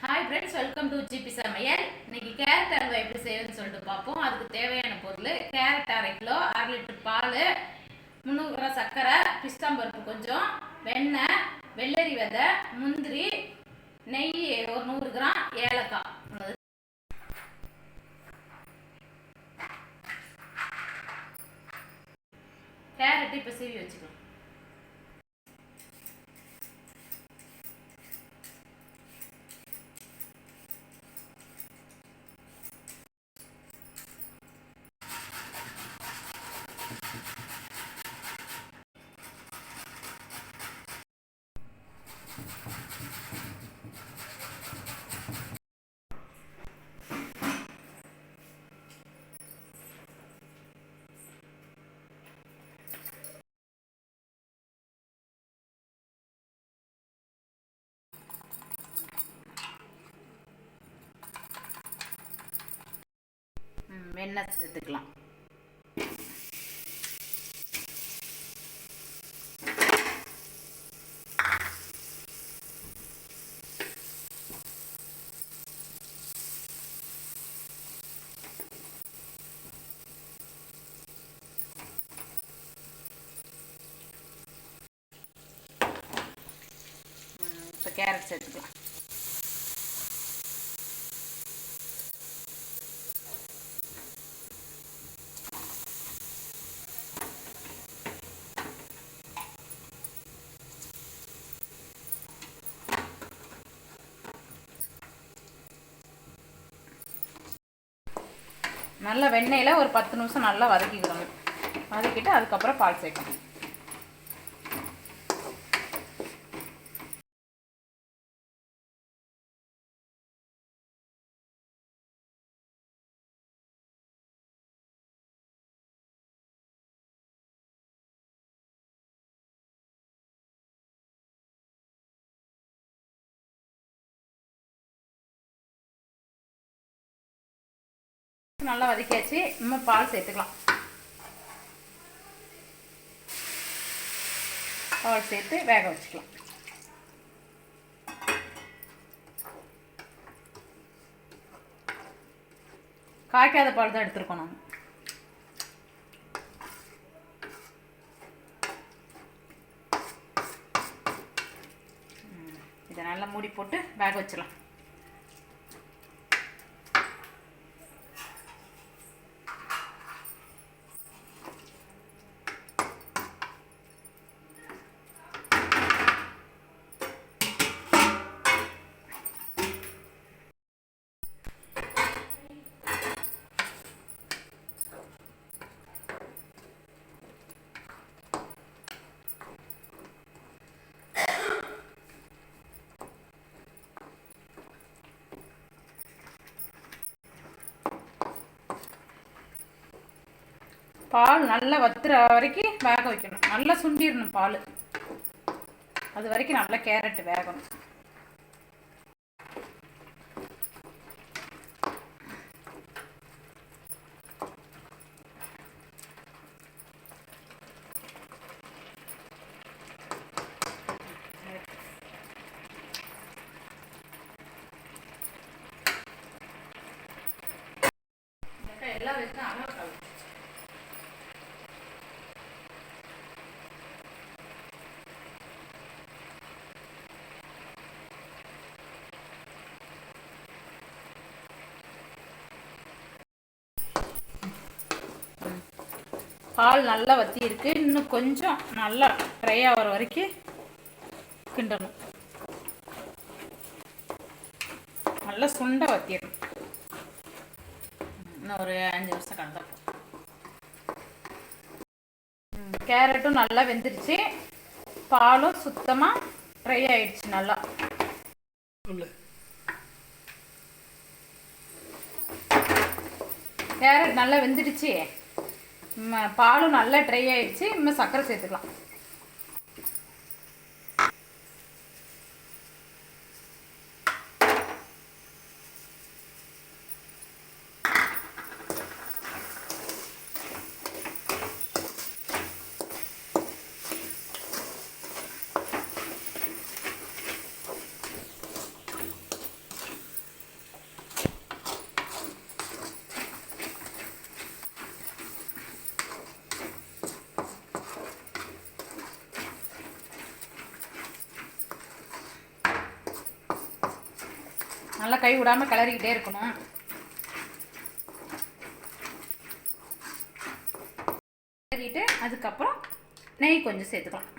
Hi friends welcome to GP சமையல் இன்னைக்கு carrot halwa எப்படி செய்யணும்னு சொல்லிட்டு பார்ப்போம். அதுக்கு தேவையான பொருள் கேரட் அரை கிலோ அரை லிட்டர் பால் முந்நூறு கிராம் சர்க்கரை பிஸ்தாம்பருப்பு கொஞ்சம் வெண்ணெய் வெள்ளரி விதை முந்திரி நெய் ஒரு நூறு கிராம் ஏலக்காய் அவ்வளவு. கேரட் இப்போ சீவி வச்சுக்கலாம் ம், வெண்ணெய் சேர்த்துக்கலாம். இப்போ கேரட் சேர்த்துக்கலாம். நல்லா வெண்ணெயில் ஒரு பத்து நிமிஷம் நல்லா வதக்கிக்கணும். வதக்கிட்டு அதுக்கப்புறம் பால் சேர்க்கணும். நல்லா வதக்கியாச்சு. நம்ம பால் சேர்த்துக்கலாம். பால் சேர்த்து வேக வச்சுக்கலாம். காய்க்காத பால் தான் எடுத்துருக்கோம் நாங்கள் இதை நல்லா மூடி போட்டு வேக வச்சிடலாம். பால் நல்லா வத்துற வரைக்கும் வேக வைக்கணும். நல்லா சுண்டிடணும் பால். அது வரைக்கும் நல்லா கேரட் வேகணும். எல்லாம் வச்சு அளவு பால் நல்லா வத்தி இருக்கு. இன்னும் கொஞ்சம் நல்லா ட்ரை ஆகிற வரைக்கும் கிண்டணும். நல்லா சுண்ட வத்திடணும் இன்னும் ஒரு அஞ்சு நிமிஷம் கலந்தா கேரட்டும் நல்லா வெந்துருச்சு. பாலும் சுத்தமாக ட்ரை ஆயிடுச்சு நல்லா. கேரட் நல்லா வெந்துடுச்சு. பாலும் நல்லா ட்ரை ஆயிடுச்சு. இன்னும் சர்க்கரை சேர்த்துக்கலாம். நல்லா கை விடாமல் கிளறிக்கிட்டே இருக்கணும். கிளறிட்டு அதுக்கப்புறம் நெய் கொஞ்சம் சேர்த்துக்கலாம்.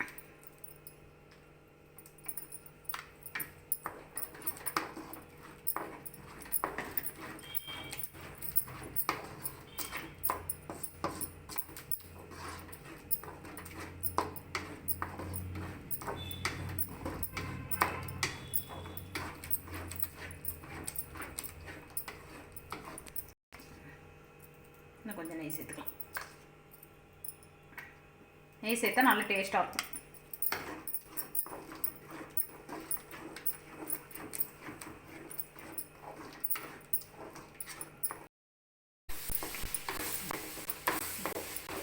இன்னும் கொஞ்சம் நெய் சேர்த்துக்கலாம். நெய் சேர்த்தா நல்ல டேஸ்ட்டாக இருக்கும்.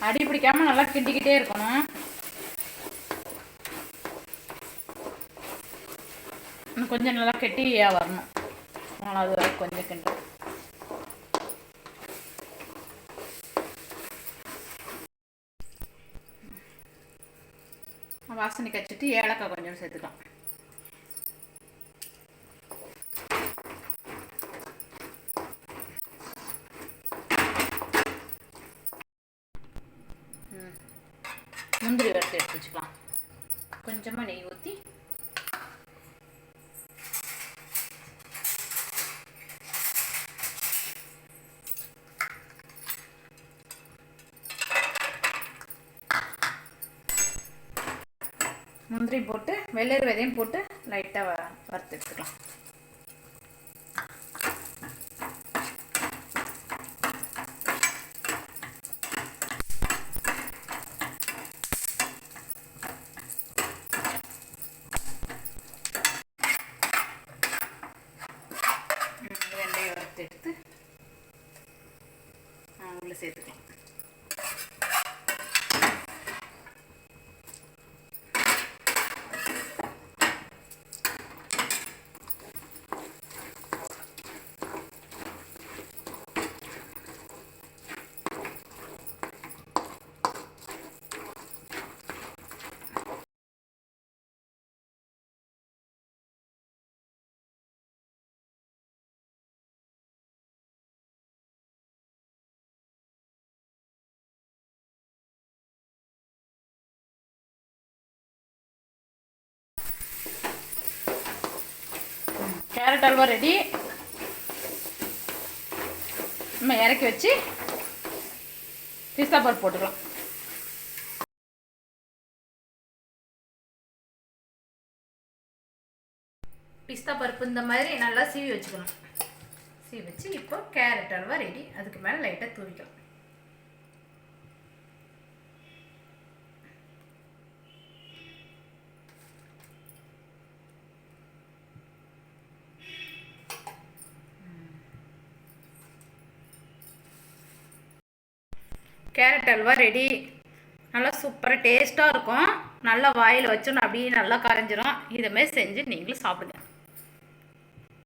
அடி பிடிக்காம நல்லா கிண்டிக்கிட்டே இருக்கணும். இன்னும் கொஞ்சம் நல்லா கெட்டியாக வரணும். அதனால் அது வரைக்கும் கொஞ்சம் கிண்டு வாசனை கச்சிட்டு ஏலக்காய் கொஞ்சம் சேர்த்துக்கலாம். முந்திரி வறுத்து எடுத்து வச்சுக்கலாம். கொஞ்சமாக நெய் ஊற்றி முந்திரி போட்டு வெள்ளரி விதையும் போட்டு லைட்டாக வறுத்து எடுத்துக்கலாம் ம், வெந்தயம் வறுத்து எடுத்து உள்ள சேர்த்துக்கலாம் கேரட் அல்வா ரெடி நம்ம இறக்கி வச்சு பிஸ்தா பருப்பு போட்டுக்கலாம். பிஸ்தா பருப்பு இந்த மாதிரி நல்லா சீவி வச்சுக்கணும். சீவி வச்சு இப்போ கேரட் அல்வா ரெடி அதுக்கு மேலே லைட்டாக தூவிக்கலாம். கேரட் அல்வா ரெடி நல்லா சூப்பராக டேஸ்ட்டாக இருக்கும். நல்லா வாயில் வச்சோன்னு அப்படியே நல்லா கரைஞ்சிரும். இதுமாரி செஞ்சு நீங்களும் சாப்பிடுங்க.